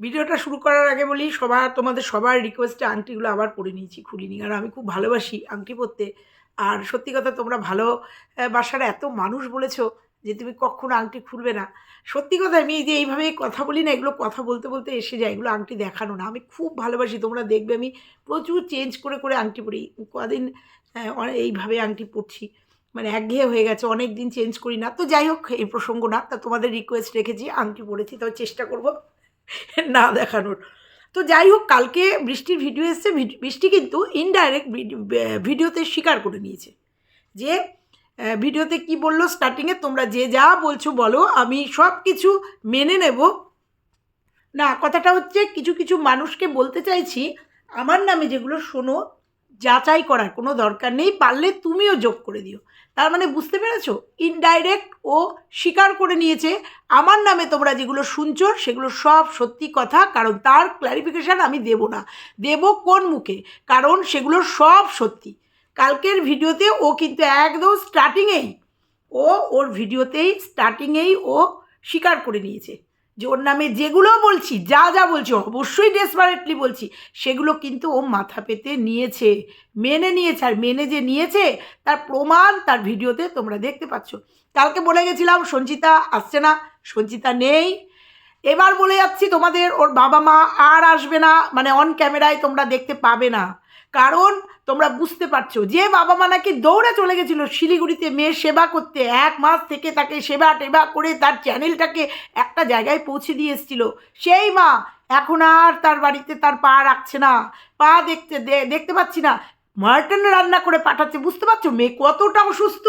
ভিডিওটা শুরু করার আগে বলি, সবার, তোমাদের সবার রিকোয়েস্টে আংটিগুলো আবার পরে নিয়েছি খুলিনি কারণ আমি খুব ভালোবাসি আংটি পরতে। আর সত্যি কথা, তোমরা ভালো বাসার এত মানুষ বলেছ যে তুমি কখনো আংটি খুলবে না। সত্যি কথা, আমি যে এইভাবে কথা বলি না, এগুলো কথা বলতে বলতে এসে যায়, এগুলো আংটি দেখানো না। আমি খুব ভালোবাসি, তোমরা দেখবে, আমি প্রচুর চেঞ্জ করে করে আংটি পরি। কদিন এইভাবে আংটি পরছি। মানে একঘেয়ে হয়ে গেছে, অনেক দিন চেঞ্জ করি না। তো যাই হোক, এই প্রসঙ্গ না, তা তোমাদের রিকোয়েস্ট রেখেছি, আংটি পরেছি, তবে চেষ্টা করব। না দেখানোর। তো যাই হোক, কালকে বৃষ্টির ভিডিও এসছে বৃষ্টি কিন্তু ইনডাইরেক্ট ভিডিওতে স্বীকার করে নিয়েছে। যে ভিডিওতে কি বলল স্টার্টিংয়ে তোমরা যে যা বলছো বলো, আমি সব কিছু মেনে নেব। না, কথাটা হচ্ছে কিছু কিছু মানুষকে বলতে চাইছি, আমার নামে যেগুলো শোনো যাচাই করার কোনো দরকার নেই, পারলে তুমিও যোগ করে দিও। তার মানে বুঝতে পেরেছ? ইনডাইরেক্ট ও স্বীকার করে নিয়েছে। আমার নামে তোমরা যেগুলো শুনছো, সেগুলো সব সত্যি কথা, কারণ তার ক্ল্যারিফিকেশান আমি দেব না। দেব কোন মুখে? কারণ সেগুলো সব সত্যি। কালকের ভিডিওতে ও কিন্তু একদম স্টার্টিংয়েই ও ওর ভিডিওতেই স্টার্টিংয়েই ও স্বীকার করে নিয়েছে। যে ওর নামে যেগুলো বলছি, যা যা বলছি, অবশ্যই ডেসপারেটলি বলছি, সেগুলো কিন্তু ও মাথা পেতে নিয়েছে, মেনে নিয়েছে, আর মেনে যে নিয়েছে, তার প্রমাণ তার ভিডিওতে তোমরা দেখতে পাচ্ছ। কালকে বলে গেছিলাম, সঞ্চিতা আসছে না, সঞ্চিতা নেই। এবার বলে যাচ্ছি তোমাদের, ওর বাবা মা আর আসবে না মানে অন ক্যামেরায় তোমরা দেখতে পাবে না। কারণ তোমরা বুঝতে পারছ, যে বাবা মা নাকি দৌড়ে চলে গেছিল শিলিগুড়িতে মেয়ের সেবা করতে, এক মাস থেকে তাকে সেবা টেবা করে তার চ্যানেলটাকে একটা জায়গায় পৌঁছে দিয়ে এসেছিল। সেই মা এখন আর তার বাড়িতে তার পা রাখছে না, পা দেখতে দেখতে পাচ্ছি না মার্টন রান্না করে পাঠাচ্ছে, বুঝতে পারছ? মেয়ে কতটা অসুস্থ?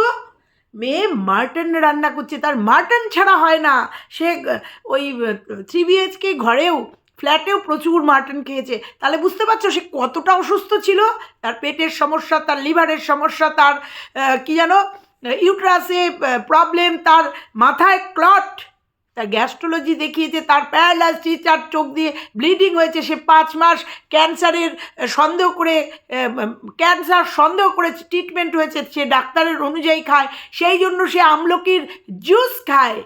মেয়ে মার্টন রান্না করছে, তার মার্টন ছাড়া হয় না। সে, ওই থ্রি বিএইচকে ঘরেও ফ্ল্যাটেও প্রচুর মার্টন খেয়েছে। তাহলে বুঝতে পারছ সে কতটা অসুস্থ ছিল? তার পেটের সমস্যা, তার লিভারের সমস্যা, তার কি জানো, ইউট্রাসে প্রবলেম তার মাথায় ক্লট তার গ্যাস্ট্রোলজি দেখিয়েছে, তার প্যারালাইসিস, তার চোখ দিয়ে ব্লিডিং হয়েছে, সে পাঁচ মাস ক্যান্সারের সন্দেহ করে ক্যান্সার সন্দেহ করে ট্রিটমেন্ট হয়েছে, সে ডাক্তারের অনুযায়ী খায়। সেই জন্য সে আমলকির জুস খায়।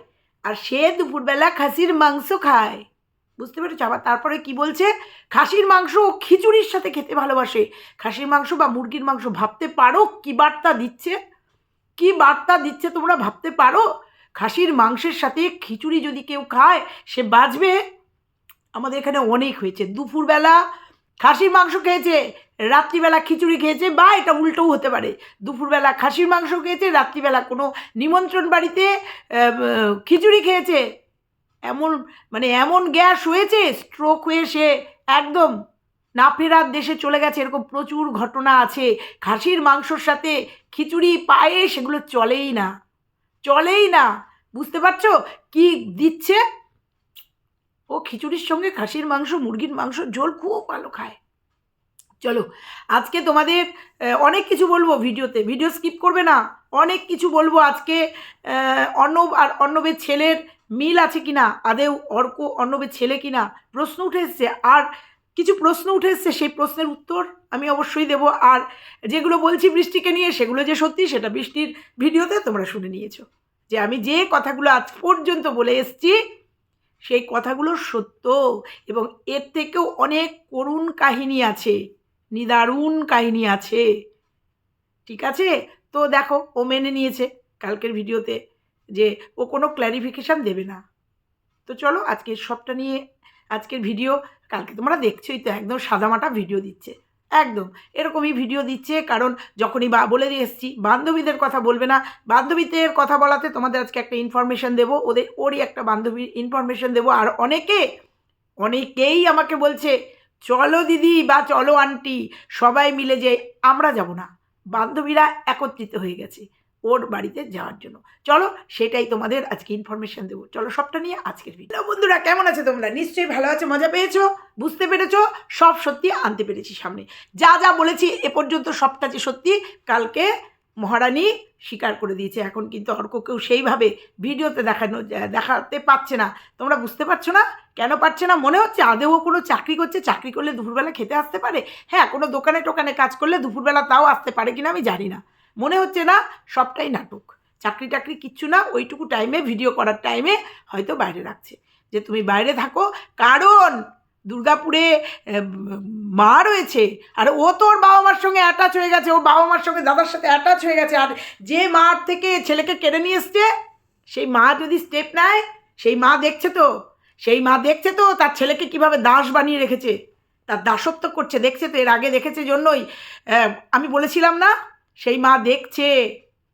আর সে দুপুরবেলা খাসির মাংস খায়। বুঝতে পেরেছ? আবার তারপরে কি বলছে? খাসির মাংস খিচুড়ির সাথে খেতে ভালোবাসে। খাসির মাংস বা মুরগির মাংস ভাবতে পারো? কি বার্তা দিচ্ছে? কি বার্তা দিচ্ছে তোমরা ভাবতে পারো? খাসির মাংসের সাথে খিচুড়ি যদি কেউ খায়, সে বাঁচবে? আমাদের এখানে অনেক হয়েছে। দুপুরবেলা খাসির মাংস খেয়েছে, রাত্রিবেলা খিচুড়ি খেয়েছে বা এটা উল্টোও হতে পারে। দুপুরবেলা খাসির মাংস খেয়েছে, রাত্রিবেলা কোনো নিমন্ত্রণ বাড়িতে খিচুড়ি খেয়েছে। এমন মানে এমন গ্যাস হয়েছে স্ট্রোক হয়ে সে একদম না ফেরার দেশে চলে গেছে, এরকম প্রচুর ঘটনা আছে। খাসির মাংসর সাথে খিচুড়ি পায়ে সেগুলো চলেই না চলেই না। বুঝতে পারছ কি দিচ্ছে? ও খিচুড়ির সঙ্গে খাসির মাংস, মুরগির মাংস, ঝোল খুব ভালো খায়। চলো, আজকে তোমাদের অনেক কিছু বলব ভিডিওতে, ভিডিও স্কিপ করবে না। অনেক কিছু বলব আজকে অর্ণব আর অর্ণবের ছেলের মিল আছে কিনা? আদেও অর্ক, অর্ণবের ছেলে কিনা? প্রশ্ন উঠে এসছে। আর কিছু প্রশ্ন উঠে এসছে, সেই প্রশ্নের উত্তর আমি অবশ্যই দেবো। আর যেগুলো বলছি বৃষ্টিকে নিয়ে, সেগুলো যে সত্যি, সেটা বৃষ্টির ভিডিওতে তোমরা শুনে নিয়েছো। যে আমি যে কথাগুলো আজ পর্যন্ত বলে এসছি, সেই কথাগুলো সত্য এবং এর থেকেও অনেক করুণ কাহিনী আছে, নিদারুণ কাহিনী আছে। ঠিক আছে? তো দেখো, ও মেনে নিয়েছে। কালকের ভিডিওতে যে ও কোনো ক্ল্যারিফিকেশান দেবে না। তো চলো আজকের সবটা নিয়ে, আজকের ভিডিও কালকে তোমরা দেখছোই তো, একদম সাদামাটা ভিডিও দিচ্ছে। একদম, এরকমই ভিডিও দিচ্ছে, কারণ যখনই বা, বলে দিয়ে এসছি, বান্ধবীদের কথা বলবে না। বান্ধবীদের কথা বলাতে তোমাদের আজকে একটা ইনফরমেশন দেবো, ওদের, ওরই একটা বান্ধবীর ইনফরমেশন দেবো, আর অনেকে, অনেকেই আমাকে বলছে, চলো দিদি বা চলো আন্টি সবাই মিলে যে, আমরা যাব না। বান্ধবীরা একত্রিত হয়ে গেছে। ওর বাড়িতে যাওয়ার জন্য। চলো সেটাই তোমাদের আজকে ইনফরমেশন দেবো। চলো সবটা নিয়ে আজকের ভিডিও বন্ধুরা, কেমন আছে তোমরা? নিশ্চয়ই ভালো আছে, মজা পেয়েছ? বুঝতে পেরেছ? সব সত্যি আনতে পেরেছি সামনে। যা যা বলেছি এ পর্যন্ত সবটা যে সত্যি, কালকে মহারানী স্বীকার করে দিয়েছে। এখন কিন্তু অর্ককেও সেইভাবে ভিডিওতে দেখানো, দেখাতে পাচ্ছে না। তোমরা বুঝতে পারছ না? কেন পারছে না? মনে হচ্ছে আদেও কোনো চাকরি করছে। চাকরি করলে দুপুরবেলা খেতে আসতে পারে? হ্যাঁ কোনো দোকানে টোকানে কাজ করলে দুপুরবেলা তাও আসতে পারে কিনা আমি জানি না। মনে হচ্ছে না সবটাই নাটক। চাকরি টাকরি কিচ্ছু না, ওইটুকু টাইমে ভিডিও করার টাইমে হয়তো বাইরে রাখছে। যে তুমি বাইরে থাকো, কারণ দুর্গাপুরে মা রয়েছে, আর ও তো ওর বাবা মার সঙ্গে অ্যাটাচ হয়ে গেছে, ওর বাবা মার সঙ্গে দাদার সাথে অ্যাটাচ হয়ে গেছে, আর যে মার থেকে ছেলেকে কেড়ে নিয়ে এসছে, সেই মা যদি স্টেপ নেয়, সেই মা দেখছে তো, সেই মা দেখছে তো তার ছেলেকে কীভাবে দাস বানিয়ে রেখেছে, তার দাসত্ব করছে, দেখছে তো, এর আগে দেখেছে জন্যই। আমি বলেছিলাম না সেই মা দেখছে,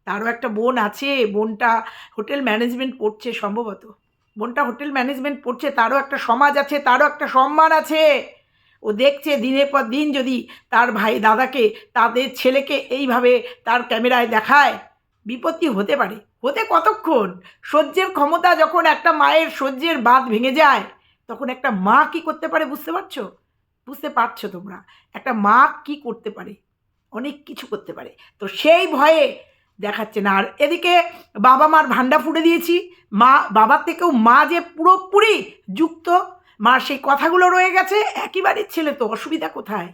তারও একটা বোন আছে, বোনটা হোটেল ম্যানেজমেন্ট পড়ছে সম্ভবত। বোনটা হোটেল ম্যানেজমেন্ট পড়ছে, তারও একটা সমাজ আছে, তারও একটা সম্মান আছে। ও দেখছে দিনের পর দিন যদি তার ভাই দাদাকে, তাদের ছেলেকে এইভাবে তার ক্যামেরায় দেখায়, বিপত্তি হতে পারে। হতে কতক্ষণ? সহ্যের ক্ষমতা যখন একটা মায়ের সহ্যের বাঁধ ভেঙে যায়, তখন একটা মা কি করতে পারে বুঝতে পারছ? বুঝতে পারছ তোমরা? একটা মা কি করতে পারে? অনেক কিছু করতে পারে। তো সেই ভয়ে দেখাচ্ছে না। আর এদিকে বাবা মার ভান্ডা ফুটে দিয়েছি। মা, বাবার থেকেও মা যে পুরোপুরি যুক্ত মার সেই কথাগুলো রয়ে গেছে একই বাড়ির ছেলে তো অসুবিধা কোথায়?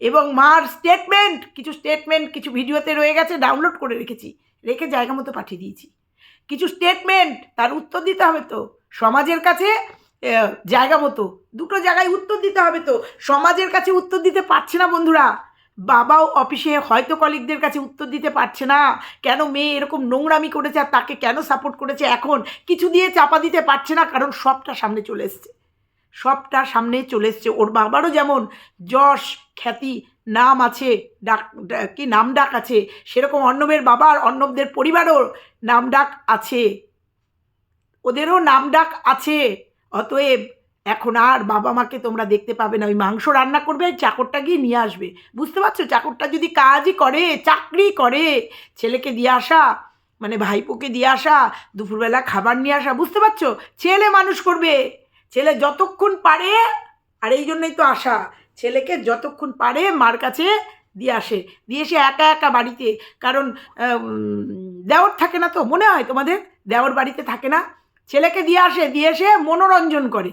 এবং মার স্টেটমেন্ট কিছু স্টেটমেন্ট কিছু ভিডিওতে রয়ে গেছে ডাউনলোড করে রেখেছি, রেখে জায়গা মতো পাঠিয়ে দিয়েছি। কিছু স্টেটমেন্ট তার উত্তর দিতে হবে তো। সমাজের কাছে জায়গা মতো, দুটো জায়গায় উত্তর দিতে হবে তো। সমাজের কাছে উত্তর দিতে পারছে না বন্ধুরা। বাবাও অফিসে হয়তো কলিগদের কাছে উত্তর দিতে পারছে না। কেন মেয়ে এরকম নোংরামি করেছে আর তাকে কেন সাপোর্ট করেছে এখন? কিছু দিয়ে চাপা দিতে পারছে না, কারণ সবটা সামনে চলে এসছে। সবটা সামনে চলে এসছে। ওর বাবারও যেমন যশ, খ্যাতি, নাম আছে, ডাক কি নাম ডাক আছে, সেরকম অর্ণবের বাবার অর্ণবদের পরিবারও নাম ডাক আছে। ওদেরও নাম ডাক আছে। অতএব এখন আর বাবা মাকে তোমরা দেখতে পাবে না। ওই মাংস রান্না করবে চাকরটা গিয়ে নিয়ে আসবে। বুঝতে পারছ? চাকরটা যদি কাজই করে, চাকরি করে, ছেলেকে দিয়ে আসা মানে ভাইপোকে দিয়ে আসা, দুপুরবেলা খাবার নিয়ে আসা, বুঝতে পারছ? ছেলে মানুষ করবে। ছেলে যতক্ষণ পারে, আর এই জন্যই তো আসা ছেলেকে যতক্ষণ পারে মার কাছে দিয়ে আসে। দিয়ে এসে একা একা বাড়িতে, কারণ দেওর থাকে না তো, মনে হয় তোমাদের? দেওর বাড়িতে থাকে না। ছেলেকে দিয়ে আসে, দিয়ে এসে মনোরঞ্জন করে।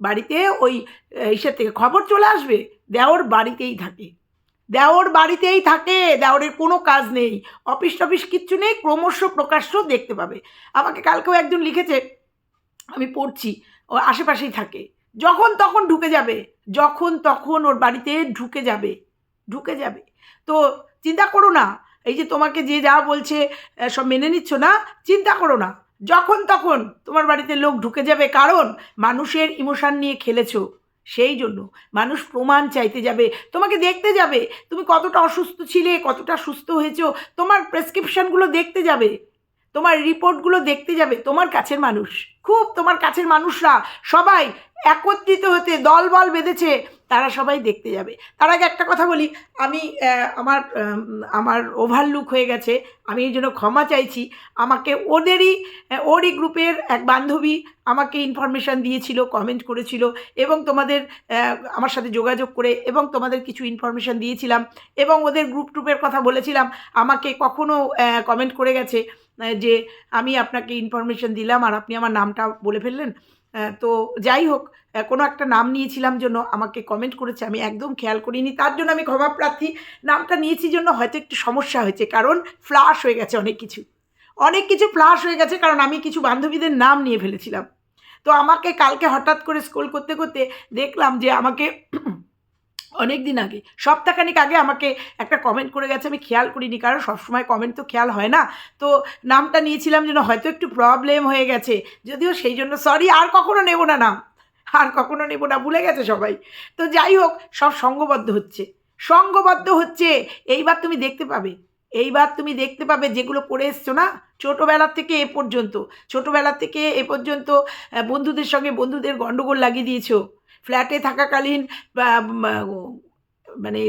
বাড়িতে ওই ইসের থেকে খবর চলে আসবে, দেওর বাড়িতেই থাকে। দেওর বাড়িতেই থাকে, দেওরের কোনো কাজ নেই, অফিস টফিস কিচ্ছু নেই, ক্রমশ প্রকাশ্য দেখতে পাবে। আমাকে কালকেও একজন লিখেছে, আমি পড়ছি, ও আশেপাশেই থাকে। যখন তখন ঢুকে যাবে, যখন তখন ওর বাড়িতে ঢুকে যাবে ঢুকে যাবে। তো চিন্তা করো না, এই যে তোমাকে যে যা বলছে সব মেনে নিচ্ছ না, চিন্তা করো না। যখন তখন তোমার বাড়িতে লোক ঢুকে যাবে, কারণ মানুষের ইমোশান নিয়ে খেলেছো, সেই জন্য মানুষ প্রমাণ চাইতে যাবে, তোমাকে দেখতে যাবে, তুমি কতটা অসুস্থ ছিলে, কতটা সুস্থ হয়েছো, তোমার প্রেসক্রিপশানগুলো দেখতে যাবে। তোমার রিপোর্টগুলো দেখতে যাবে, তোমার কাছের মানুষ। খুব তোমার কাছের মানুষরা সবাই একত্রিত হতে দল বল বেঁধেছে, তারা সবাই দেখতে যাবে। তার আগে একটা কথা বলি, আমি আমার আমার ওভারলুক হয়ে গেছে, আমি এই জন্য ক্ষমা চাইছি। আমাকে ওদেরই, ওরই গ্রুপের এক বান্ধবী আমাকে ইনফরমেশান দিয়েছিল কমেন্ট করেছিল, এবং তোমাদের আমার সাথে যোগাযোগ করে, এবং তোমাদের কিছু ইনফরমেশান দিয়েছিলাম, এবং ওদের গ্রুপ ট্রুপের কথা বলেছিলাম। আমাকে কখনো কমেন্ট করে গেছে। যে আমি আপনাকে ইনফরমেশান দিলাম আর আপনি আমার নামটা বলে ফেললেন। তো যাই হোক কোনো একটা নাম নিয়েছিলাম জন্য আমাকে কমেন্ট করেছে, আমি একদম খেয়াল করিনি। তার জন্য আমি ক্ষমা প্রার্থী, নামটা নিয়েছি জন্য হয়তো একটু সমস্যা হয়েছে, কারণ ফ্লাশ হয়ে গেছে অনেক কিছু। অনেক কিছু ফ্লাশ হয়ে গেছে, কারণ আমি কিছু বান্ধবীদের নাম নিয়ে ফেলেছিলাম। তো আমাকে কালকে হঠাৎ করে স্ক্রোল করতে করতে দেখলাম যে আমাকে অনেক দিন আগে। সপ্তাহখানিক আগে আমাকে একটা কমেন্ট করে গেছে, আমি খেয়াল করিনি, কারণ সবসময় কমেন্ট তো খেয়াল হয় না। তো নামটা নিয়েছিলাম যেন হয়তো একটু প্রবলেম হয়ে গেছে। যদিও সেই জন্য সরি আর কখনো নেব না নাম। আর কখনো নেব না, ভুলে গেছে সবাই। তো যাই হোক, সব সঙ্গবদ্ধ হচ্ছে। সঙ্গবদ্ধ হচ্ছে, এইবার তুমি দেখতে পাবে। এইবার তুমি দেখতে পাবে যেগুলো পড়ে এসছো না, ছোটোবেলার থেকে এ পর্যন্ত। ছোটোবেলার থেকে এ পর্যন্ত বন্ধুদের সঙ্গে বন্ধুদের গণ্ডগোল লাগিয়ে দিয়েছ। ফ্ল্যাটে থাকাকালীন মানে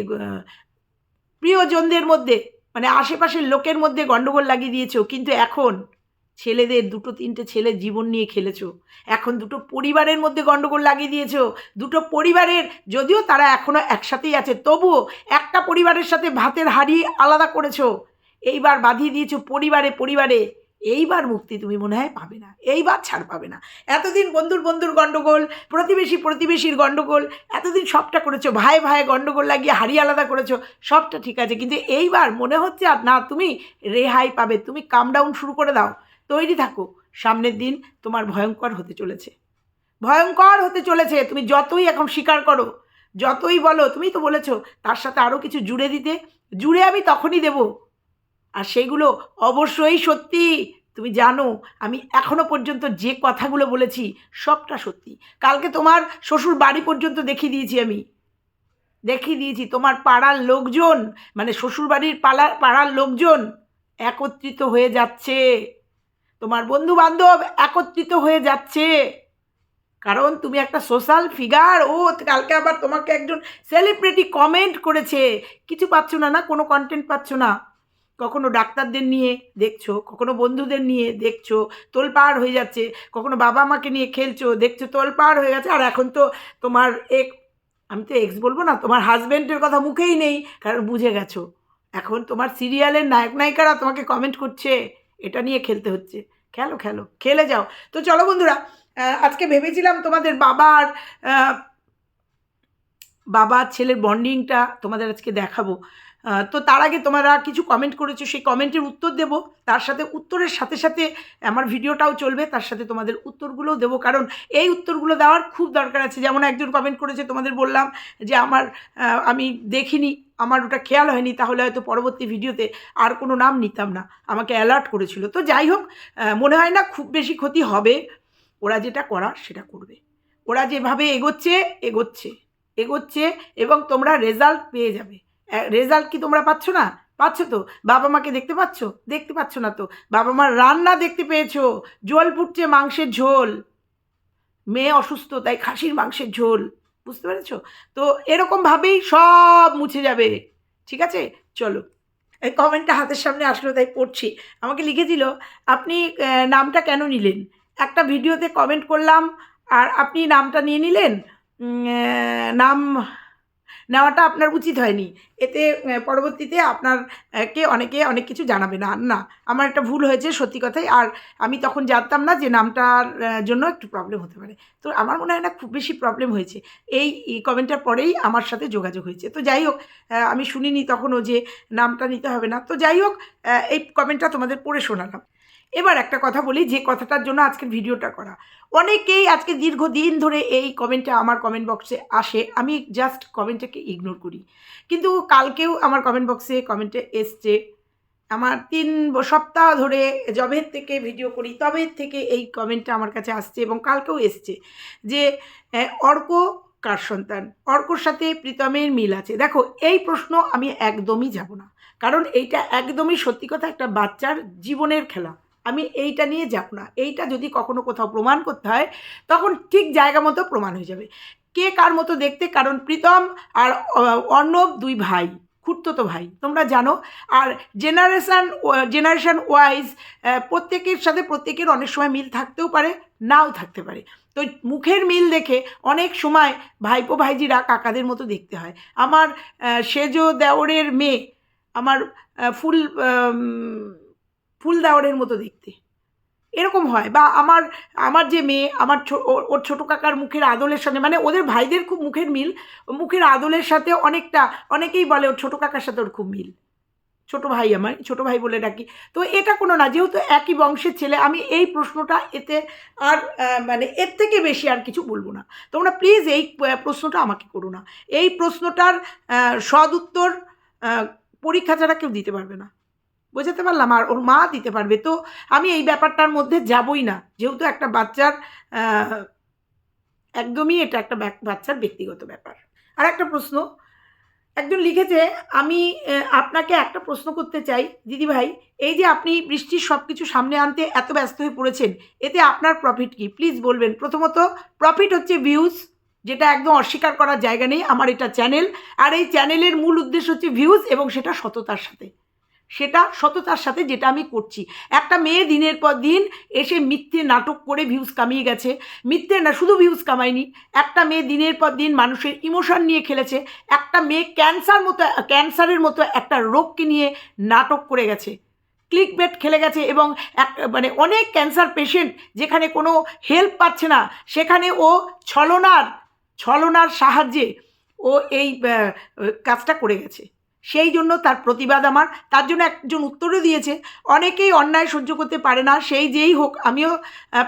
প্রিয়জনদের মধ্যে মানে আশেপাশের লোকের মধ্যে গণ্ডগোল লাগিয়ে দিয়েছ, কিন্তু এখন ছেলেদের দুটো, তিনটে ছেলের জীবন নিয়ে খেলেছো, এখন দুটো পরিবারের মধ্যে গণ্ডগোল লাগিয়ে দিয়েছ, দুটো পরিবারের, যদিও তারা এখনও একসাথেই আছে, তবুও একটা পরিবারের সাথে ভাতের হাড়ি আলাদা করেছ, এইবার বাঁধিয়ে দিয়েছ পরিবারে পরিবারে এইবার মুক্তি তুমি মনে হয় পাবে না, এইবার ছাড় পাবে না। এতদিন বন্ধুর বন্ধুর গণ্ডগোল প্রতিবেশী প্রতিবেশীর গণ্ডগোল এতদিন সবটা করেছ, ভাই ভাই গণ্ডগোল লাগিয়ে হাড়ি আলাদা করেছ, সবটা ঠিক আছে, কিন্তু এইবার মনে হচ্ছে আর না, তুমি রেহাই পাবে, তুমি কাম ডাউন শুরু করে দাও, তৈরি থাকো, সামনের দিন তোমার ভয়ঙ্কর হতে চলেছে। ভয়ঙ্কর হতে চলেছে, তুমি যতই এখন স্বীকার করো, যতই বলো, তুমি তো বলেছ, তার সাথে আরও কিছু জুড়ে দিতে, জুড়ে আমি তখনই দেব। আর সেইগুলো অবশ্যই সত্যি। তুমি জানো, আমি এখনও পর্যন্ত যে কথাগুলো বলেছি, সবটা সত্যি। কালকে তোমার শ্বশুর বাড়ি পর্যন্ত দেখিয়ে দিয়েছি আমি। দেখিয়ে দিয়েছি, তোমার পাড়ার লোকজন মানে শ্বশুর বাড়ির পাড়ার পাড়ার লোকজন একত্রিত হয়ে যাচ্ছে। তোমার বন্ধু বান্ধব একত্রিত হয়ে যাচ্ছে। কারণ তুমি একটা সোশ্যাল ফিগার, ও কালকে আবার তোমাকে একজন সেলিব্রিটি কমেন্ট করেছে। কিছু পাচ্ছ না না? কোনো কন্টেন্ট পাচ্ছ না? কখনো ডাক্তারদের নিয়ে দেখছ, কখনো বন্ধুদের নিয়ে দেখছ তোল তোলপাড় হয়ে যাচ্ছে, কখনো বাবা মাকে নিয়ে খেলছো, দেখছ তোলপাড় হয়ে গেছে, আর এখন তো তোমার এক, আমি তো এক্স বলব না, তোমার হাজব্যান্ডের কথা মুখেই নেই, কারণ বুঝে গেছো। এখন তোমার সিরিয়ালের নায়ক নায়িকারা তোমাকে কমেন্ট করছে, এটা নিয়ে খেলতে হচ্ছে। খেলো খেলো, খেলে যাও। তো চলো বন্ধুরা আজকে ভেবেছিলাম তোমাদের বাবার বাবা ছেলের বন্ডিংটা তোমাদের আজকে দেখাবো। তো তার আগে তোমরা কিছু কমেন্ট করেছ, সেই কমেন্টের উত্তর দেব। তার সাথে উত্তরের সাথে সাথে আমার ভিডিওটাও চলবে, তার সাথে তোমাদের উত্তরগুলোও দেবো। কারণ এই উত্তরগুলো দেওয়ার খুব দরকার আছে। যেমন একজন কমেন্ট করেছে, তোমাদের বললাম যে আমার আমি দেখিনি, আমার ওটা খেয়াল হয়নি, তাহলে হয়তো পরবর্তী ভিডিওতে আর কোনো নাম নিতাম না। আমাকে অ্যালার্ট করেছিল। তো যাই হোক মনে হয় না খুব বেশি ক্ষতি হবে। ওরা যেটা করার সেটা করবে। ওরা যেভাবে এগোচ্ছে এগোচ্ছে এগোচ্ছে এবং তোমরা রেজাল্ট পেয়ে যাবে। রেজাল্ট কি তোমরা পাচ্ছ না? পাচ্ছ তো? বাবা মাকে দেখতে পাচ্ছ? দেখতে পাচ্ছ না তো? বাবা মার রান্না দেখতে পেয়েছ? জল ফুটছে মাংসের ঝোল। মেয়ে অসুস্থ, তাই খাসির মাংসের ঝোল। বুঝতে পেরেছ? তো এরকমভাবেই সব মুছে যাবে। ঠিক আছে? চলো। এই কমেন্টটা হাতের সামনে আসলো, তাই পড়ছি। আমাকে লিখেছিল আপনি নামটা কেন নিলেন? একটা ভিডিওতে কমেন্ট করলাম, আর আপনি নামটা নিয়ে নিলেন? নাম নেওয়াটা আপনার উচিত হয়নি। এতে পরবর্তীতে আপনার কে অনেকে অনেক কিছু জানাবে। না না, আমার একটা ভুল হয়েছে সত্যি কথাই। আর আমি তখন জানতাম না যে নামটার জন্য একটু প্রবলেম হতে পারে। তো আমার মনে হয় না খুব বেশি প্রবলেম হয়েছে। এই কমেন্টটার পরেই আমার সাথে যোগাযোগ হয়েছে। তো যাই হোক আমি শুনিনি তখনও যে নামটা নিতে হবে না। তো যাই হোক এই কমেন্টটা তোমাদের পড়ে শোনালাম। এবার একটা কথা বলি, যে কথাটার জন্য আজকের ভিডিওটা করা। অনেকেই আজকে দীর্ঘদিন ধরে এই কমেন্টটা আমার কমেন্ট বক্সে আসে, আমি জাস্ট কমেন্টটাকে ইগনোর করি। কিন্তু কালকেও আমার কমেন্ট বক্সে কমেন্টে এসছে, আমার তিন সপ্তাহ ধরে জবের থেকে ভিডিও করি, তবে থেকে এই কমেন্টটা আমার কাছে আসছে এবং কালকেও এসছে, যে অর্ক কার সন্তান? অর্কর সাথে প্রীতমের মিল আছে। দেখো, এই প্রশ্ন আমি একদমই যাব না। কারণ এইটা একদমই সত্যি কথা, একটা বাচ্চার জীবনের খেলা। আমি এইটা নিয়ে যাব না। এইটা যদি কখনো কোথাও প্রমাণ করতে হয়, তখন ঠিক জায়গা মতো প্রমাণ হয়ে যাবে। কে কার মতো দেখতে? কারণ প্রীতম আর অর্ণব দুই ভাই, খুঁড়তো ভাই, তোমরা জানো। আর জেনারেশান জেনারেশান ওয়াইজ প্রত্যেকের সাথে প্রত্যেকের অনেক সময় মিল থাকতেও পারে, নাও থাকতে পারে। তো মুখের মিল দেখে অনেক সময় ভাইপো ভাইজিরা কাকাদের মতো দেখতে হয়। আমার সেজো দেওরের মেয়ে, আমার ফুল ফুল দেওরের মতো দেখতে। এরকম হয়। বা আমার আমার যে মেয়ে, আমার ওর- ছোটো কাকার মুখের আদলের সাথে মানে ওদের ভাইদের খুব মুখের মিল, মুখের আদলের সাথে অনেকটা, অনেকেই বলে ওর ছোটো কাকার সাথে ওর খুব মিল। ছোটো ভাই আমার, ছোটো ভাই বলে ডাকি। তো এটা কোনো না, যেহেতু একই বংশের ছেলে, আমি এই প্রশ্নটা এতে আর মানে এর থেকে বেশি আর কিছু বলব না। তোমরা প্লিজ এই প্রশ্নটা আমাকে করো না। এই প্রশ্নটার সদ উত্তর পরীক্ষা ছাড়া কেউ দিতে পারবে না। বোঝাতে পারলাম আর ওর মা দিতে পারবে। তো আমি এই ব্যাপারটার মধ্যে যাবই না। যেহেতু একটা বাচ্চার একদমই এটা একটা বাচ্চার ব্যক্তিগত ব্যাপার। আর একটা প্রশ্ন, একজন লিখেছে, আমি আপনাকে একটা প্রশ্ন করতে চাই। দিদিভাই, এই যে আপনি বৃষ্টির সব কিছু সামনে আনতে এত ব্যস্ত হয়ে পড়েছেন, এতে আপনার প্রফিট কি? প্লিজ বলবেন। প্রথমত প্রফিট হচ্ছে ভিউজ যেটা একদম অস্বীকার করার জায়গা নেই আমার এটা চ্যানেল আর এই চ্যানেলের মূল উদ্দেশ্য হচ্ছে ভিউজ এবং সেটা সততার সাথে। সেটা সততার সাথে যেটা আমি করছি। একটা মেয়ে দিনের পর দিন এসে মিথ্যে নাটক করে ভিউজ কামিয়ে গেছে। মিথ্যে না, শুধু ভিউজ কামায়নি। একটা মেয়ে দিনের পর দিন মানুষের ইমোশন নিয়ে খেলেছে। একটা মেয়ে ক্যান্সার মতো ক্যান্সারের মতো একটা রোগকে নিয়ে নাটক করে গেছে। ক্লিক বেট খেলে গেছে এবং এক মানে অনেক ক্যান্সার পেশেন্ট যেখানে কোনো হেল্প পাচ্ছে না, সেখানে ও ছলনার ছলনার সাহায্যে ও এই কাজটা করে গেছে। সেই জন্য তার প্রতিবাদ আমার। তার জন্য একজন উত্তরও দিয়েছে। অনেকেই অন্যায় সহ্য করতে পারে না, সেই যেই হোক, আমিও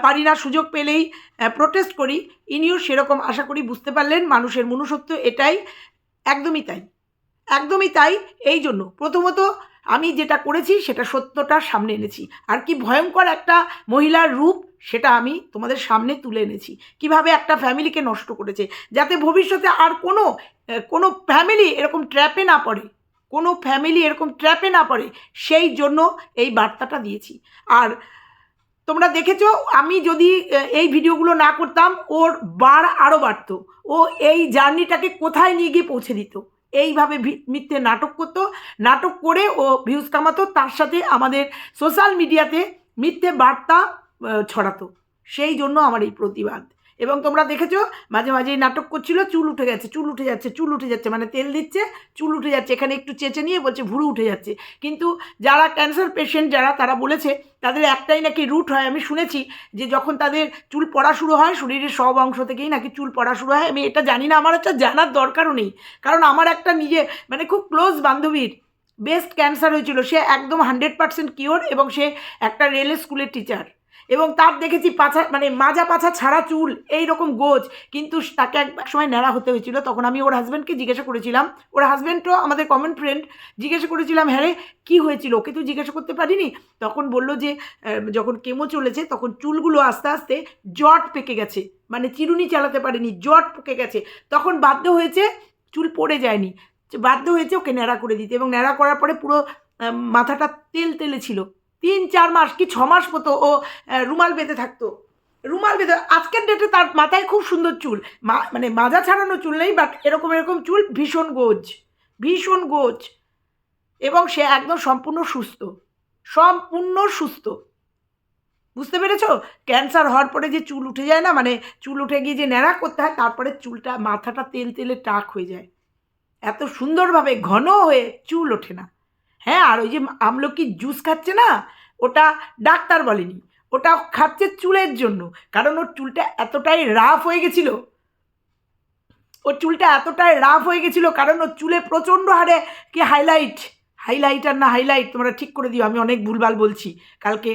পারি না, সুযোগ পেলেই প্রোটেস্ট করি। ইনিও সেরকম আশা করি বুঝতে পারলেন, মানুষের মনুষ্যত্ব এটাই, একদমই তাই। একদমই তাই, এই জন্য। প্রথমত, আমি যেটা করেছি, সেটা সত্যটা সামনে এনেছি। আর কি ভয়ঙ্কর একটা মহিলার রূপ, সেটা আমি তোমাদের সামনে তুলে এনেছি। কীভাবে একটা ফ্যামিলিকে নষ্ট করেছে, যাতে ভবিষ্যতে আর কোনো কোনো ফ্যামিলি এরকম ট্র্যাপে না পড়ে। কোনো ফ্যামিলি এরকম ট্র্যাপে না পড়ে, সেই জন্য এই বার্তাটা দিয়েছি। আর তোমরা দেখেছ, আমি যদি এই ভিডিওগুলো না করতাম, ওর বার আরও বাড়তো। ও এই জার্নিটাকে কোথায় নিয়ে গিয়ে পৌঁছে দিত? এইভাবে মিথ্যে নাটক করতো। নাটক করে ও ভিউজ কামাতো, তার সাথে আমাদের সোশ্যাল মিডিয়াতে মিথ্যে বার্তা ছড়াতো। সেই জন্য আমার এই প্রতিবাদ। এবং তোমরা দেখেছ, মাঝে মাঝে নাটক করছিল, চুল উঠে গেছে, চুল উঠে যাচ্ছে, চুল উঠে যাচ্ছে মানে তেল দিচ্ছে, চুল উঠে যাচ্ছে, এখানে একটু চেঁচে নিয়ে বলছে ভুরু উঠে যাচ্ছে। কিন্তু যারা ক্যান্সার পেশেন্ট যারা, তারা বলেছে, তাদের একটাই নাকি রুট হয়, আমি শুনেছি, যে যখন তাদের চুল পড়া শুরু হয়, শরীরের সব অংশ থেকেই নাকি চুল পড়া শুরু হয়, আমি এটা জানি না, আমার একটা জানার দরকারও নেই। কারণ আমার একটা নিজে মানে খুব ক্লোজ বান্ধবীর বেস্ট ক্যান্সার হয়েছিল, সে একদম হান্ড্রেড পার্সেন্ট কিওর এবং সে একটা রেল স্কুলের টিচার এবং তার দেখেছি পাছা মানে মাজা পাছা ছাড়া চুল এই রকম গোজ। কিন্তু তাকে এক সময় ন্যাড়া হতে হয়েছিল। তখন আমি ওর হাজব্যান্ডকে জিজ্ঞাসা করেছিলাম। ওর হাজব্যান্ডও আমাদের কমন ফ্রেন্ড জিজ্ঞাসা করেছিলাম হ্যাঁ রে, কী হয়েছিল? ওকে তো জিজ্ঞাসা করতে পারিনি? তখন বলল যে যখন কেমো চলেছে, তখন চুলগুলো আস্তে আস্তে জট পেকে গেছে। মানে চিরুনি চালাতে পারেনি, জট পেকে গেছে। তখন বাধ্য হয়েছে, চুল পড়ে যায়নি। বাধ্য হয়েছে ওকে ন্যাড়া করে দিতে। এবং ন্যাড়া করার পরে পুরো মাথাটা তেল তেলে ছিল। তিন, চার মাস কি ছ মাস মতো ও রুমাল বেঁধে থাকতো। রুমাল বেঁধে, আজকের ডেটে তার মাথায় খুব সুন্দর চুল। মা মানে মাজা ছাড়ানো চুল নেই বাট এরকম এরকম চুল ভীষণ গোজ। ভীষণ গোজ। এবং সে একদম সম্পূর্ণ সুস্থ। সম্পূর্ণ সুস্থ। বুঝতে পেরেছ? ক্যান্সার হওয়ার পরে যে চুল উঠে যায় না মানে চুল উঠে গিয়ে যে ন্যাড়া করতে হয়, তারপরে চুলটা, মাথাটা তেল তেলে টাক হয়ে যায়। এত সুন্দরভাবে ঘন হয়ে চুল ওঠে না। হ্যাঁ আর ওই যে আমলকি জুস খাচ্ছে না ওটা ডাক্তার বলেনি। ওটা খাচ্ছে চুলের জন্য। কারণ ওর চুলটা এতটাই রাফ হয়ে গেছিল। ওর চুলটা এতটাই রাফ হয়ে গেছিল কারণ ওর চুলে প্রচণ্ড হারে কি হাইলাইট হাইলাইট আর না হাইলাইট তোমরা ঠিক করে দিও, আমি অনেক ভুলভাল বলছি। কালকে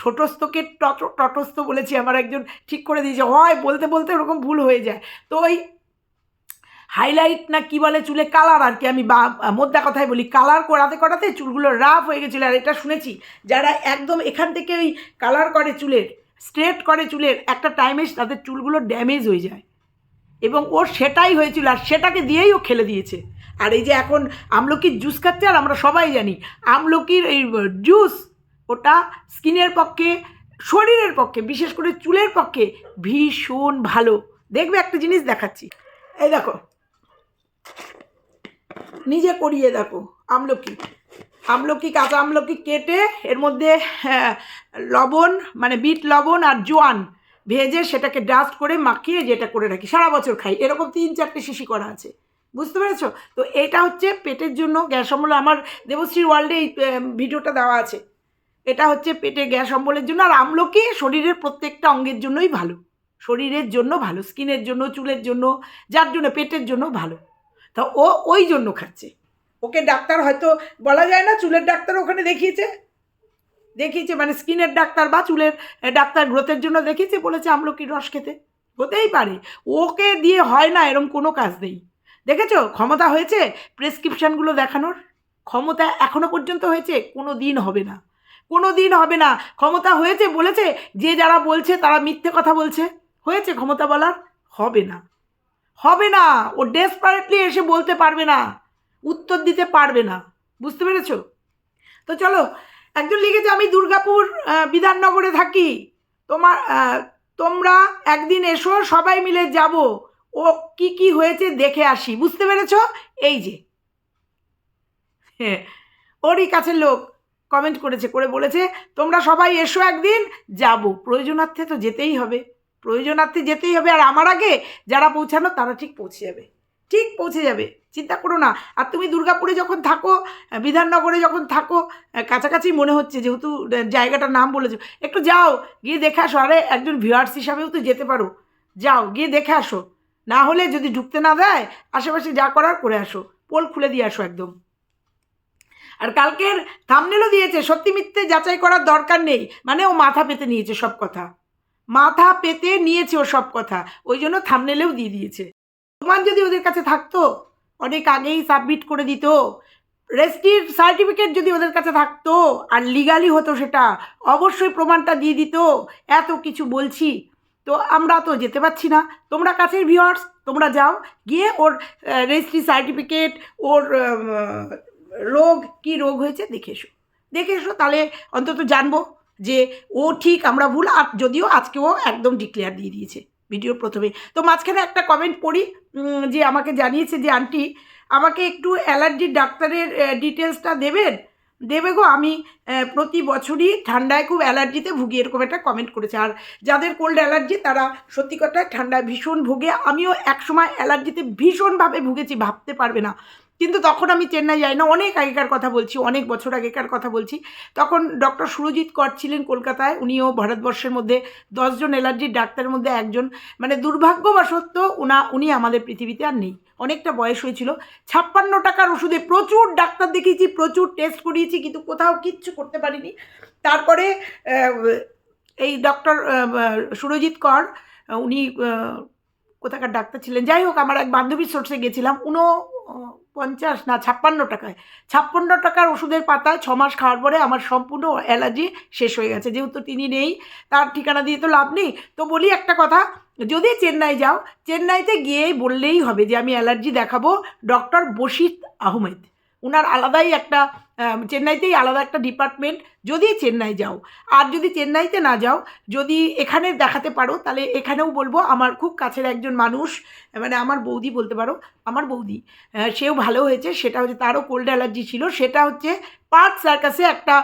ঠোঁটস্থকে টট তটস্থ বলেছি, আমার একজন ঠিক করে দিয়েছে। হয়, বলতে বলতে ওরকম ভুল হয়ে যায়। তো ওই হাইলাইট না কি বলে চুলে কালার আর কি আমি বা মোদ্দা কথাই বলি কালার করাতে করাতে চুলগুলো রাফ হয়ে গেছিল। আর এটা শুনেছি, যারা একদম এখান থেকে ওই কালার করে চুলের স্ট্রেট করে চুলের, একটা টাইমে তাদের চুলগুলো ড্যামেজ হয়ে যায়। এবং ওর সেটাই হয়েছিল, আর সেটাকে দিয়েই ও খেলে দিয়েছে। আর এই যে এখন আমলকির জুস খাচ্ছে, আর আমরা সবাই জানি, আমলকির এই জুস ওটা স্কিনের পক্ষে, শরীরের পক্ষে, বিশেষ করে চুলের পক্ষে ভীষণ ভালো। দেখবে একটা জিনিস দেখাচ্ছি। এই দেখো নিজে করিয়ে দেখো আমলকি। আমলকি কাঁচা আমলকি কেটে এর মধ্যে হ্যাঁ, লবণ মানে বিট লবণ আর জোয়ান ভেজে সেটাকে ডাস্ট করে মাখিয়ে যেটা করে রাখি। সারা বছর খাই। এরকম তিন চারটে শিশি করা আছে। বুঝতে পেরেছ? তো এটা হচ্ছে পেটের জন্য গ্যাস অম্বল। আমার দেবশ্রী ওয়ার্ল্ডে এই ভিডিওটা দেওয়া আছে। এটা হচ্ছে পেটে গ্যাস অম্বলের জন্য। আর আমলকি শরীরের প্রত্যেকটা অঙ্গের জন্যই ভালো। শরীরের জন্য ভালো স্কিনের জন্য চুলের জন্য যার জন্য পেটের জন্য ভালো। তা ও ওই জন্য খাচ্ছে। ওকে ডাক্তার হয়তো, বলা যায় না চুলের ডাক্তার ওখানে দেখিয়েছে? দেখিয়েছে মানে স্কিনের ডাক্তার বা চুলের ডাক্তার গ্রোথের জন্য দেখিয়েছে, বলেছে আমলকির রস খেতে। হতেই পারে, ওকে দিয়ে হয় না, এরম কোনো কাজ নেই। দেখেছ, ক্ষমতা হয়েছে প্রেসক্রিপশানগুলো দেখানোর? ক্ষমতা এখনও পর্যন্ত হয়েছে, কোনো দিন হবে না। কোনো দিন হবে না, ক্ষমতা হয়েছে বলেছে, যে যারা বলছে তারা মিথ্যে কথা বলছে। হয়েছে ক্ষমতা বলার? হবে না। হবে না। ও ডেসপারেটলি এসে বলতে পারবে না। উত্তর দিতে পারবে না। বুঝতে পেরেছ? তো চলো, একজন লিখেছে, আমি দুর্গাপুর বিধাননগরে থাকি। তোমার তোমরা একদিন এসো, সবাই মিলে যাব। ও কি কি হয়েছে দেখে আসি। বুঝতে পেরেছ? এই যে। হ্যাঁ ওরই কাছের লোক কমেন্ট করেছে, করে বলেছে, তোমরা সবাই এসো একদিন, যাব। প্রয়োজনার্থে তো যেতেই হবে। প্রয়োজনার্থে যেতেই হবে, আর আমার আগে যারা পৌঁছানো তারা ঠিক পৌঁছে যাবে। ঠিক পৌঁছে যাবে, চিন্তা করো না। আর তুমি দুর্গাপুরে যখন থাকো বিধাননগরে যখন থাকো কাছাকাছি মনে হচ্ছে যেহেতু জায়গাটার নাম বলেছ, একটু যাও, গিয়ে দেখে আসো। আরে, একজন ভিউয়ার্স হিসাবেও তো যেতে পারো। যাও, গিয়ে দেখে আসো। না হলে যদি ঢুকতে না দেয়, আশেপাশে যা করার করে আসো। পোল খুলে দিয়ে আসো একদম। আর কালকের থামনেলও দিয়েছে, সত্যি মিথ্যে যাচাই করার দরকার নেই। মানে ও মাথা পেতে নিয়েছে সব কথা। মাথা পেতে নিয়েছে ও সব কথা। ওই জন্য থামনেলেও দিয়ে দিয়েছে। প্রমাণ যদি ওদের কাছে থাকতো, অনেক আগেই সাবমিট করে দিত। রেজিস্ট্রির সার্টিফিকেট যদি ওদের কাছে থাকতো, আর লিগালি হতো সেটা, অবশ্যই প্রমাণটা দিয়ে দিত। এত কিছু বলছি। তো আমরা তো যেতে পারছি না। তোমরা কাছের ভিউয়ার্স তোমরা যাও। গিয়ে ওর রেজিস্ট্রি সার্টিফিকেট ওর রোগ, কি রোগ হয়েছে, দেখে এসো। দেখে এসো, তাহলে অন্তত জানব। যে ও ঠিক, আমরা ভুল, আর যদিও আজকে ও একদম ডিক্লেয়ার দিয়ে দিয়েছে ভিডিও প্রথমে। তো মাঝখানে একটা কমেন্ট পড়ি যে আমাকে জানিয়েছে যে আন্টি আমাকে একটু অ্যালার্জির ডাক্তারের ডিটেলসটা দেবেন? দেবে গো, আমি প্রতি বছরই ঠান্ডায় খুব অ্যালার্জিতে ভুগি, এরকম একটা কমেন্ট করেছে। আর যাদের কোল্ড অ্যালার্জি তারা সত্যি কথায় ঠান্ডায় ভীষণ ভুগে। আমিও একসময় অ্যালার্জিতে ভীষণভাবে ভুগেছি, ভাবতে পারবে না। কিন্তু তখন আমি চেন্নাই যাই না, অনেক আগেকার কথা বলছি, অনেক বছর আগেকার কথা বলছি। তখন ডক্টর সুরজিৎ কর ছিলেন কলকাতায়, উনিও ভারতবর্ষের মধ্যে দশজন অ্যালার্জির ডাক্তারের মধ্যে একজন। মানে দুর্ভাগ্যবশত উনা, উনি আমাদের পৃথিবীতে আর নেই। অনেকটা বয়স হয়েছিল। ছাপ্পান্ন টাকার ওষুধে প্রচুর ডাক্তার দেখিয়েছি, প্রচুর টেস্ট করিয়েছি, কিন্তু কোথাও কিচ্ছু করতে পারিনি। তারপরে এই ডক্টর সুরজিৎ কর, উনি কোথাকার ডাক্তার ছিলেন? যাই হোক, আমার এক বান্ধবীর সোর্সে গেছিলাম উনো পঞ্চাশ না, ছাপ্পান্ন টাকায়। ছাপ্পান্ন টাকার ওষুধের পাতা ছ মাস খাওয়ার পরে আমার সম্পূর্ণ অ্যালার্জি শেষ হয়ে গেছে। যেহেতু তিনি নেই, তার ঠিকানা দিয়ে তো লাভ নেই। তো বলি একটা কথা, যদি চেন্নাই যাও, চেন্নাইতে গিয়েই বললেই হবে যে, আমি অ্যালার্জি দেখাবো ডক্টর বশিত আহমেদ। ওনার আলাদাই একটা চেন্নাইতেই আলাদা একটা ডিপার্টমেন্ট যদি চেন্নাই যাও। আর যদি চেন্নাইতে না যাও, যদি এখানে দেখাতে পারো, তাহলে এখানেও বলব, আমার খুব কাছের একজন মানুষ মানে আমার বৌদি বলতে পারো, আমার বৌদি সেও ভালো হয়েছে, সেটা হচ্ছে তারও কোল্ড অ্যালার্জি ছিল, সেটা হচ্ছে পার্ক সার্কাসে একটা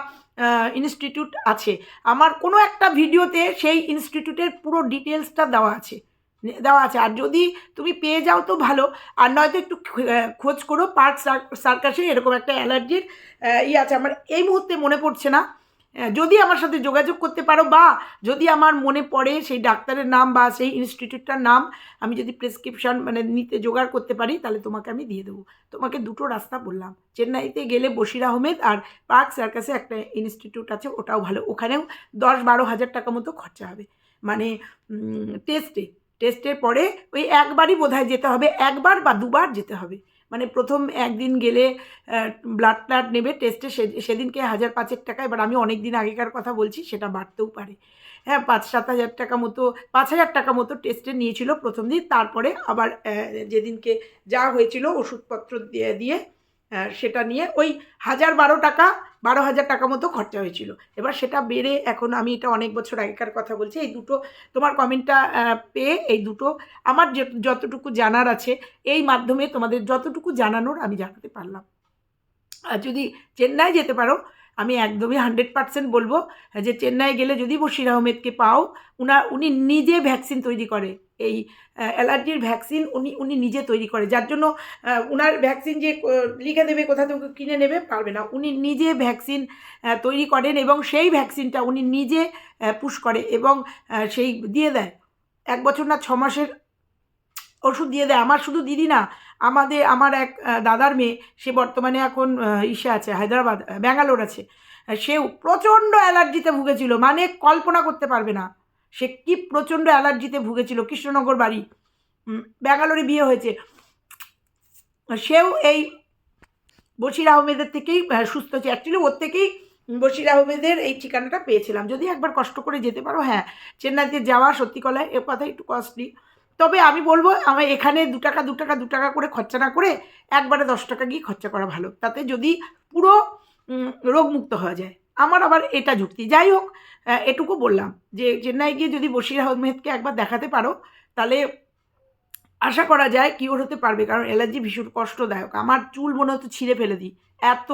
ইনস্টিটিউট আছে। আমার কোনো একটা ভিডিওতে সেই ইনস্টিটিউটের পুরো ডিটেলসটা দেওয়া আছে। দেওয়া আছে। আর যদি তুমি পেয়ে যাও তো ভালো। আর নয়তো একটু খোঁজ করো, পার্ক সার্কাসে এরকম একটা অ্যালার্জির ইয়ে আছে। আমার এই মুহূর্তে মনে পড়ছে না। যদি আমার সাথে যোগাযোগ করতে পারো বা যদি আমার মনে পড়ে সেই ডাক্তারের নাম বা সেই ইনস্টিটিউটটার নাম, আমি যদি প্রেসক্রিপশন মানে নিতে জোগাড় করতে পারি, তাহলে তোমাকে আমি দিয়ে দেবো। তোমাকে দুটো রাস্তা বললাম। চেন্নাইতে গেলে বশির আহমেদ আর পার্ক সার্কাসে একটা ইনস্টিটিউট আছে, ওটাও ভালো। ওখানেও দশ বারো হাজার টাকা মতো খরচা হবে। মানে টেস্টে। টেস্টের পরে ওই একবারই বোধহয় যেতে হবে, একবার বা দুবার যেতে হবে। মানে প্রথম একদিন গেলে ব্লাড ট্লাড নেবে টেস্টে সেদিনকে হাজার পাঁচেক টাকা, এবার আমি অনেক দিন আগেকার কথা বলছি, সেটা বাড়তেও পারে। হ্যাঁ পাঁচ, সাত হাজার টাকা মতো, পাঁচ হাজার টাকা মতো টেস্টে নিয়েছিল প্রথম দিন, তারপরে আবার যেদিনকে যা হয়েছিল ওষুধপত্র দিয়ে দিয়ে সেটা নিয়ে ওই হাজার বারো টাকা, বারো হাজার টাকা মতো খরচা হয়েছিল। এবার সেটা বেড়ে এখন আমি এটা অনেক বছর আগেকার কথা বলছি, এই দুটো তোমার কমেন্টটা পেয়ে এই দুটো আমার যতটুকু জানার আছে, এই মাধ্যমে তোমাদের যতটুকু জানানোর আমি জানাতে পারলাম। আর যদি চেন্নাই যেতে পারো, আমি একদমই হান্ড্রেড পার্সেন্ট বলব যে, চেন্নাই গেলে যদি বশির আহমেদকে পাও উনার উনি নিজে ভ্যাকসিন তৈরি করে। এই অ্যালার্জির ভ্যাকসিন উনি উনি নিজে তৈরি করে। যার জন্য উনার ভ্যাকসিন যে লিখে দেবে, কোথা থেকে কিনে নেবে, পারবে না। উনি নিজে ভ্যাকসিন তৈরি করেন এবং সেই ভ্যাকসিনটা উনি নিজে পুশ করে এবং সেই দিয়ে দেয়। এক বছর না ছ মাসের ওষুধ দিয়ে দেয়। আমার শুধু দিদি না, আমাদের, আমার এক দাদার মেয়ে, সে বর্তমানে এখন ইসে আছে, হায়দ্রাবাদ ব্যাঙ্গালোর আছে সেও প্রচণ্ড অ্যালার্জিতে ভুগেছিল। মানে কল্পনা করতে পারবে না। সে কি প্রচণ্ড অ্যালার্জিতে ভুগেছিল, কৃষ্ণনগর বাড়ি। ব্যাঙ্গালোরে বিয়ে হয়েছে। সেও এই বশির আহমেদের থেকেই সুস্থ হচ্ছে অ্যাকচুয়ালি ওর থেকেই বশির আহমেদের এই ঠিকানাটা পেয়েছিলাম। যদি একবার কষ্ট করে যেতে পারো হ্যাঁ চেন্নাইতে যাওয়া সত্যি কলায় এ কথা একটু কস্টলি তবে আমি বলব আমার এখানে দু টাকা দু টাকা দু টাকা করে খরচা না করে একবারে দশ টাকা গিয়ে খরচা করা ভালো। তাতে যদি পুরো রোগমুক্ত হওয়া যায়। আমার আবার এটা যুক্তি। যাই হোক এটুকু বললাম যে চেন্নাই গিয়ে যদি বশির আহমেদকে একবার দেখাতে পারো, তাহলে আশা করা যায় কিওর হতে পারবে, কারণ অ্যালার্জি ভীষণ কষ্টদায়ক। আমার চুল মনে হতো ছিঁড়ে ফেলে দিই। এত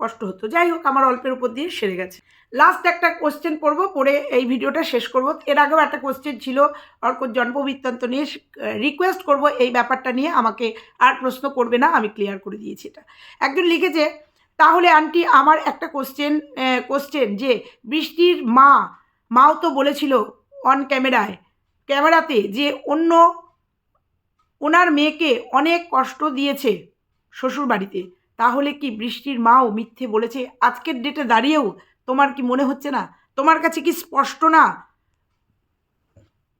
কষ্ট হতো। যাই হোক, আমার অল্পের উপর দিয়ে সেরে গেছে। লাস্ট একটা কোশ্চেন পড়ব, পড়ে এই ভিডিওটা শেষ করব। এর আগেও একটা কোশ্চেন ছিল, অর্কর জন্ম বৃত্তান্ত নিয়ে। রিকোয়েস্ট করব এই ব্যাপারটা নিয়ে, আমাকে আর প্রশ্ন করবে না, আমি ক্লিয়ার করে দিয়েছি এটা। একজন লিখেছে তাহলে আন্টি আমার একটা কোশ্চেন কোশ্চেন যে বৃষ্টির মা, মাও তো বলেছিল অন ক্যামেরায় ক্যামেরাতে যে অন্য ওনার মেয়েকে অনেক কষ্ট দিয়েছে শ্বশুর বাড়িতে তাহলে কি বৃষ্টির মাও মিথ্যে বলেছে? আজকের ডেটে দাঁড়িয়েও তোমার কি মনে হচ্ছে না? তোমার কাছে কি স্পষ্ট না?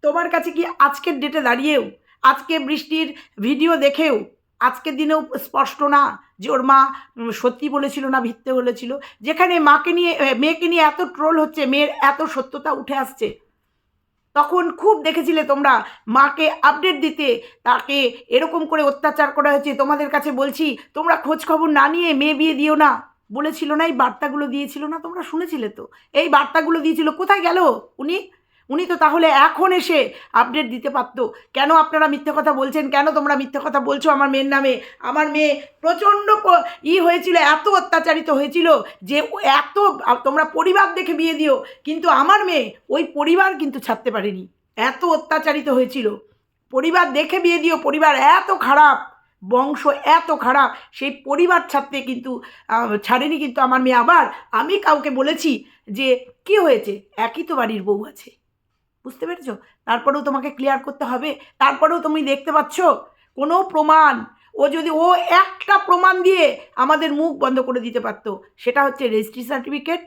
তোমার কাছে কি আজকের ডেটে দাঁড়িয়েও, আজকে বৃষ্টির ভিডিও দেখেও আজকের দিনেও স্পষ্ট না যে ওর মা সত্যি বলেছিল না ভিত্তে বলেছিল। যেখানে মাকে নিয়ে মেয়েকে নিয়ে এত ট্রোল হচ্ছে, মেয়ের এত সত্যতা উঠে আসছে। তখন খুব দেখেছিলে তোমরা মাকে আপডেট দিতে, তাকে এরকম করে অত্যাচার করা হয়েছে। তোমাদের কাছে বলছি, তোমরা খোঁজ খবর না নিয়ে মেয়ে বিয়ে দিও না। বলেছিল না, এই বার্তাগুলো দিয়েছিল না, তোমরা শুনেছিলে তো। এই বার্তাগুলো দিয়েছিল। কোথায় গেল উনি? উনি তো তাহলে এখন এসে আপডেট দিতে পারতো। কেন আপনারা মিথ্যে কথা বলছেন? কেন তোমরা মিথ্যে কথা বলছো আমার মেয়ের নামে? আমার মেয়ে প্রচণ্ড ই হয়েছিল, এত অত্যাচারিত হয়েছিল যে এত তোমরা পরিবার দেখে বিয়ে দিও, কিন্তু আমার মেয়ে ওই পরিবার কিন্তু ছাড়তে পারেনি। এত অত্যাচারিত হয়েছিল। পরিবার দেখে বিয়ে দিও, পরিবার এত খারাপ, বংশ এত খারাপ, সেই পরিবার ছাড়তে কিন্তু ছাড়েনি কিন্তু আমার মেয়ে। আবার আমি কাউকে বলেছি যে, কি হয়েছে? একই তো বাড়ির বউ আছে। বুঝতে পেরেছ? তারপরেও তোমাকে ক্লিয়ার করতে হবে, তারপরেও তুমি দেখতে পাচ্ছ, কোনো প্রমাণ, ও যদি, ও একটা প্রমাণ দিয়ে আমাদের মুখ বন্ধ করে দিতে পারতো, সেটা হচ্ছে রেজিস্ট্রি সার্টিফিকেট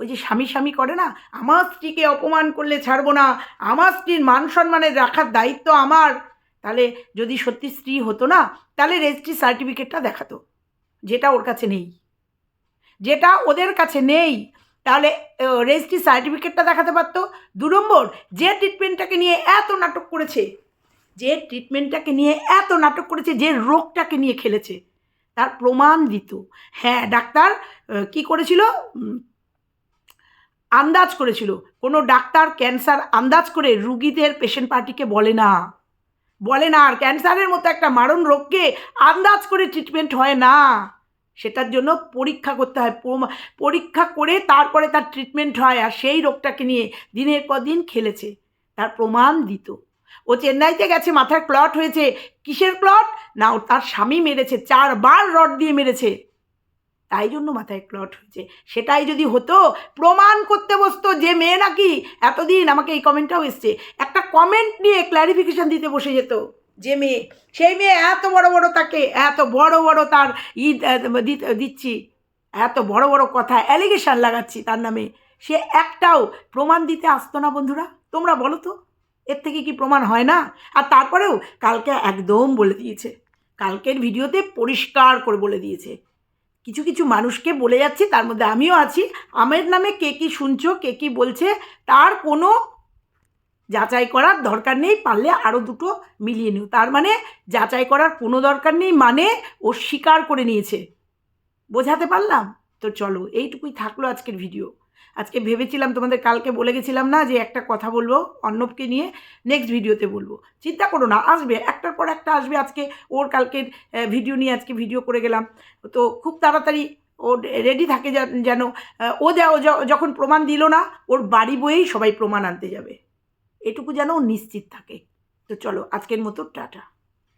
ওই যে স্বামী স্বামী করে না, আমার স্ত্রীকে অপমান করলে ছাড়বো না, আমার স্ত্রীর মান সম্মানে রাখার দায়িত্ব আমার। তাহলে যদি সত্যি স্ত্রী হতো না, তাহলে রেজিস্ট্রি সার্টিফিকেটটা দেখাতো, যেটা ওর কাছে নেই। যেটা ওদের কাছে নেই তাহলে রেজিস্ট্রি সার্টিফিকেটটা দেখাতে পারতো। দু নম্বর, যে ট্রিটমেন্টটাকে নিয়ে এত নাটক করেছে, যে ট্রিটমেন্টটাকে নিয়ে এত নাটক করেছে, যে রোগটাকে নিয়ে খেলেছে, তার প্রমাণ দিত। হ্যাঁ ডাক্তার কি করেছিল? আন্দাজ করেছিল। কোনো ডাক্তার ক্যান্সার আন্দাজ করে রুগীদের পেশেন্ট পার্টিকে বলে না। বলে না, আর ক্যান্সারের মতো একটা মারণ রোগকে আন্দাজ করে ট্রিটমেন্ট হয় না। সেটার জন্য পরীক্ষা করতে হয়। পরীক্ষা করে তারপরে তার ট্রিটমেন্ট হয় আর সেই রোগটাকে নিয়ে দিনের পর দিন খেলেছে। তার প্রমাণ দিত। ও চেন্নাইতে গেছে মাথায় ক্লট হয়েছে। কিসের ক্লট না, ও তার স্বামী মেরেছে, চারবার রড দিয়ে মেরেছে। তাই জন্য মাথায় ক্লট হয়েছে। সেটাই যদি হতো, প্রমাণ করতে বসতো যে মেয়ে নাকি, এতদিন আমাকে এই কমেন্টটাও এসছে। একটা কমেন্ট নিয়ে ক্ল্যারিফিকেশান দিতে বসে যেত। যে মেয়ে সেই মেয়ে এত বড় বড় তাকে এত বড় বড় তার আহ, দিচ্ছি এত বড় বড় কথা অ্যালিগেশন লাগাচ্ছি তার নামে। সে একটাও প্রমাণ দিতে আসতো না বন্ধুরা তোমরা বলো তো এর থেকে কি প্রমাণ হয় না? আর তারপরেও কালকে একদম বলে দিয়েছে কালকের ভিডিওতে পরিষ্কার করে বলে দিয়েছে। কিছু কিছু মানুষকে বলে যাচ্ছি তার মধ্যে আমিও আছি আমের নামে কে কী শুনছো কে কী বলছে তার কোনো যাচাই করার দরকার নেই, পারলে আরও দুটো মিলিয়ে নিও। তার মানে যাচাই করার কোনো দরকার নেই মানে ও স্বীকার করে নিয়েছে। বোঝাতে পারলাম? তো চলো, এইটুকুই থাকল আজকের ভিডিও। আজকে ভেবেছিলাম তোমাদের কালকে বলে গেছিলাম না যে একটা কথা বলব অর্ণবকে নিয়ে নেক্সট ভিডিওতে বলব। চিন্তা করো না, আসবে, একটার পর একটা আসবে আজকে, ওর কালকের ভিডিও নিয়ে আজকে ভিডিও করে গেলাম। তো খুব তাড়াতাড়ি ও রেডি থাকে যেন- ও যখন প্রমাণ দিল না, ওর বাড়ি বয়েই সবাই প্রমাণ আনতে যাবে। এটুকু যেন নিশ্চিত থাকে। তো চলো আজকের মতো টাটা।